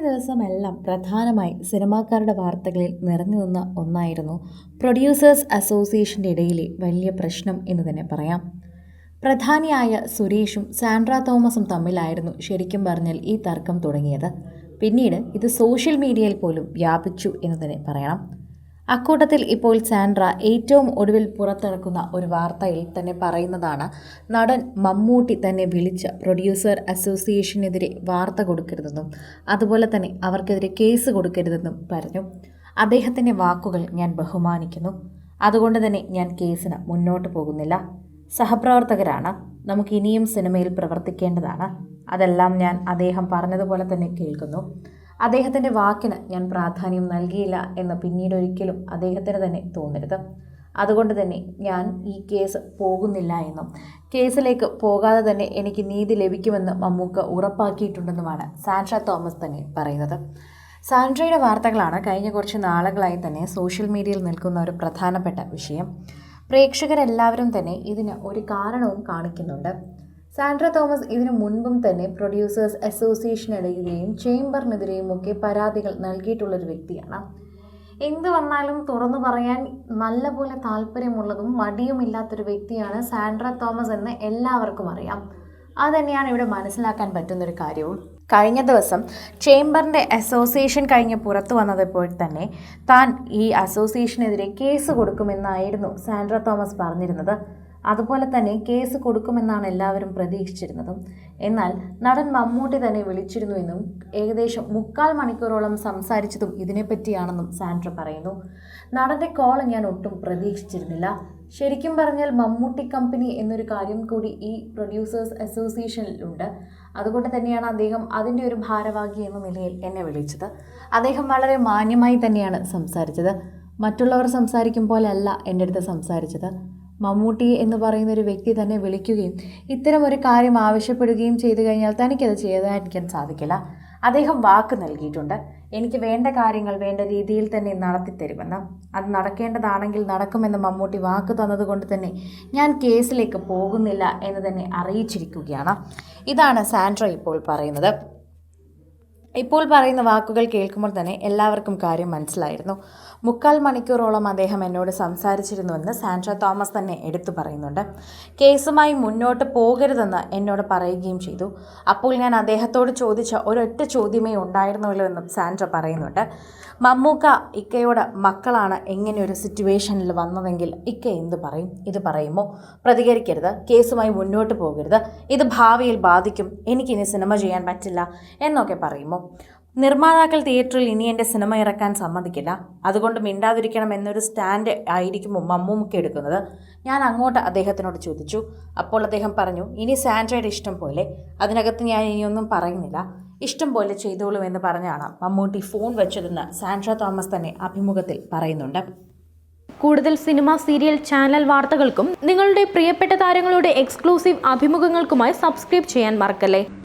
ദിവസമെല്ലാം പ്രധാനമായി സിനിമാക്കാരുടെ വാർത്തകളിൽ നിറഞ്ഞു നിന്ന ഒന്നായിരുന്നു പ്രൊഡ്യൂസേഴ്സ് അസോസിയേഷന്റെ ഇടയിലെ വലിയ പ്രശ്നം എന്ന് തന്നെ പറയാം. പ്രധാനിയായ സുരേഷും സാൻഡ്ര തോമസും തമ്മിലായിരുന്നു ശരിക്കും പറഞ്ഞാൽ ഈ തർക്കം തുടങ്ങിയത്. പിന്നീട് ഇത് സോഷ്യൽ മീഡിയയിൽ പോലും വ്യാപിച്ചു എന്ന് തന്നെ പറയണം അക്കൂട്ടത്തിൽ ഇപ്പോൾ സാൻഡ്ര ഏറ്റവും ഒടുവിൽ പുറത്തിറക്കുന്ന ഒരു വാർത്തയിൽ തന്നെ പറയുന്നതാണ് നടൻ മമ്മൂട്ടി തന്നെ വിളിച്ച് പ്രൊഡ്യൂസർ അസോസിയേഷനെതിരെ വാർത്ത കൊടുക്കരുതെന്നും അതുപോലെ തന്നെ അവർക്കെതിരെ കേസ് കൊടുക്കരുതെന്നും പറഞ്ഞു. അദ്ദേഹത്തിന്റെ വാക്കുകൾ ഞാൻ ബഹുമാനിക്കുന്നു. അതുകൊണ്ട് തന്നെ ഞാൻ കേസിന് മുന്നോട്ട് പോകുന്നില്ല. സഹപ്രവർത്തകരാണ്. നമുക്ക് ഇനിയും സിനിമയിൽ പ്രവർത്തിക്കേണ്ടതാണ്. അതെല്ലാം ഞാൻ അദ്ദേഹം പറഞ്ഞതുപോലെ തന്നെ കേൾക്കുന്നു. അദ്ദേഹത്തിന്റെ വാക്കിന് ഞാൻ പ്രാധാന്യം നൽകിയില്ല എന്ന് പിന്നീട് ഒരിക്കലും അദ്ദേഹത്തിന് തന്നെ തോന്നരുത്. അതുകൊണ്ട് തന്നെ ഞാൻ ഈ കേസ് പോകുന്നില്ല എന്നും കേസിലേക്ക് പോകാതെ തന്നെ എനിക്ക് നീതി ലഭിക്കുമെന്ന് മമ്മൂക്ക ഉറപ്പാക്കിയിട്ടുണ്ടെന്നുമാണ് സാൻഷ തോമസ് തന്നെ പറയുന്നത്. സാൻഡ്രയുടെ വാർത്തകളാണ് കഴിഞ്ഞ കുറച്ച് നാളുകളായി തന്നെ സോഷ്യൽ മീഡിയയിൽ നിൽക്കുന്ന ഒരു പ്രധാനപ്പെട്ട വിഷയം. പ്രേക്ഷകരെല്ലാവരും തന്നെ ഇതിന് ഒരു കാരണവും കാണിക്കുന്നുണ്ട്. സാൻഡ്ര തോമസ് ഇതിനു മുൻപും തന്നെ പ്രൊഡ്യൂസേഴ്സ് അസോസിയേഷനിടയിലെയും ചേംബറിനെതിരെയും ഒക്കെ പരാതികൾ നൽകിയിട്ടുള്ളൊരു വ്യക്തിയാണ്. എന്ത് വന്നാലും തുറന്നു പറയാൻ നല്ലപോലെ താല്പര്യമുള്ളതും മടിയുമില്ലാത്തൊരു വ്യക്തിയാണ് സാൻഡ്ര തോമസ് എന്ന് എല്ലാവർക്കും അറിയാം. അത് തന്നെയാണ് ഇവിടെ മനസ്സിലാക്കാൻ പറ്റുന്നൊരു കാര്യവും. കഴിഞ്ഞ ദിവസം ചേംബറിന്റെ അസോസിയേഷൻ കഴിഞ്ഞ് പുറത്തു വന്നപ്പോൾ തന്നെ താൻ ഈ അസോസിയേഷനെതിരെ കേസ് കൊടുക്കുമെന്നായിരുന്നു സാൻഡ്ര തോമസ് പറഞ്ഞിരുന്നത്. അതുപോലെ തന്നെ കേസ് കൊടുക്കുമെന്നാണ് എല്ലാവരും പ്രതീക്ഷിച്ചിരുന്നതും. എന്നാൽ നടൻ മമ്മൂട്ടി തന്നെ വിളിച്ചിരുന്നു എന്നും ഏകദേശം മുക്കാൽ മണിക്കൂറോളം സംസാരിച്ചതും ഇതിനെപ്പറ്റിയാണെന്നും സാൻഡ്ര പറയുന്നു. നടന്റെ കോൾ ഞാൻ ഒട്ടും പ്രതീക്ഷിച്ചിരുന്നില്ല. ശരിക്കും പറഞ്ഞാൽ മമ്മൂട്ടി കമ്പനി എന്നൊരു കാര്യം കൂടി ഈ പ്രൊഡ്യൂസേഴ്സ് അസോസിയേഷനിലുണ്ട് അതുകൊണ്ട് തന്നെയാണ് അദ്ദേഹം അതിന്റെ ഒരു ഭാരവാഹി എന്ന നിലയിൽ എന്നെ വിളിച്ചത്. അദ്ദേഹം വളരെ മാന്യമായി തന്നെയാണ് സംസാരിച്ചത്. മറ്റുള്ളവർ സംസാരിക്കും പോലെയല്ല എന്റെ അടുത്ത് സംസാരിച്ചത്. മമ്മൂട്ടി എന്ന് പറയുന്ന ഒരു വ്യക്തി തന്നെ വിളിക്കുകയും ഇത്തരം ഒരു കാര്യം ആവശ്യപ്പെടുകയും ചെയ്തു കഴിഞ്ഞാൽ തനിക്കത് ചെയ്യാതിരിക്കാൻ സാധിക്കില്ല. അദ്ദേഹം വാക്ക് നൽകിയിട്ടുണ്ട്. എനിക്ക് വേണ്ട കാര്യങ്ങൾ വേണ്ട രീതിയിൽ തന്നെ നടത്തിത്തരുമെന്ന് അത് നടക്കേണ്ടതാണെങ്കിൽ നടക്കുമെന്ന് മമ്മൂട്ടി വാക്ക് തന്നതുകൊണ്ട് തന്നെ ഞാൻ കേസിലേക്ക് പോകുന്നില്ല എന്ന് തന്നെ അറിയിച്ചിരിക്കുകയാണ്. ഇതാണ് സാൻഡ്ര ഇപ്പോൾ പറയുന്നത്. ഇപ്പോൾ പറയുന്ന വാക്കുകൾ കേൾക്കുമ്പോൾ തന്നെ എല്ലാവർക്കും കാര്യം മനസ്സിലായിരുന്നു. മുക്കാൽ മണിക്കൂറോളം അദ്ദേഹം എന്നോട് സംസാരിച്ചിരുന്നുവെന്ന് സാൻഡ്ര തോമസ് തന്നെ എടുത്തു പറയുന്നുണ്ട്. കേസുമായി മുന്നോട്ട് പോകരുതെന്ന് എന്നോട് പറയുകയും ചെയ്തു. അപ്പോൾ ഞാൻ അദ്ദേഹത്തോട് ചോദിച്ച ഒരൊറ്റ ചോദ്യമേ ഉണ്ടായിരുന്നുള്ളൂ എന്നും സാൻഡ്ര പറയുന്നുണ്ട്. മമ്മൂക്ക ഇക്കയോട് മക്കളാണ് എങ്ങനെ ഒരു സിറ്റുവേഷനിൽ വന്നതെങ്കിൽ ഇക്ക എന്ത് പറയും? ഇത് പറയുമോ? പ്രതികരിക്കരുത്. കേസുമായി മുന്നോട്ട് പോകരുത്. ഇത് ഭാവിയിൽ ബാധിക്കും. എനിക്കിനി സിനിമ ചെയ്യാൻ പറ്റില്ല. എന്നൊക്കെ പറയുമോ? നിർമ്മാതാക്കൾ തിയേറ്ററിൽ ഇനി എന്റെ സിനിമ ഇറക്കാൻ സമ്മതിക്കില്ല. അതുകൊണ്ട് മിണ്ടാതിരിക്കണം എന്നൊരു സ്റ്റാൻഡ് ആയിരിക്കും മമ്മൂമ്മക്ക് എടുക്കുന്നത്. ഞാൻ അങ്ങോട്ട് അദ്ദേഹത്തിനോട് ചോദിച്ചു. അപ്പോൾ അദ്ദേഹം പറഞ്ഞു ഇനി സാൻഡ്രയുടെ ഇഷ്ടം പോലെ അതിനകത്ത് ഞാൻ ഇനിയൊന്നും പറയുന്നില്ല. ഇഷ്ടം പോലെ ചെയ്തോളൂ എന്ന് പറഞ്ഞാണ് മമ്മൂട്ടി ഫോൺ വെച്ചതെന്ന് സാൻഡ്ര തോമസ് തന്നെ അഭിമുഖത്തിൽ പറയുന്നുണ്ട്. കൂടുതൽ സിനിമ സീരിയൽ ചാനൽ വാർത്തകൾക്കും നിങ്ങളുടെ പ്രിയപ്പെട്ട താരങ്ങളുടെ എക്സ്ക്ലൂസീവ് അഭിമുഖങ്ങൾക്കുമായി സബ്സ്ക്രൈബ് ചെയ്യാൻ മറക്കല്ലേ?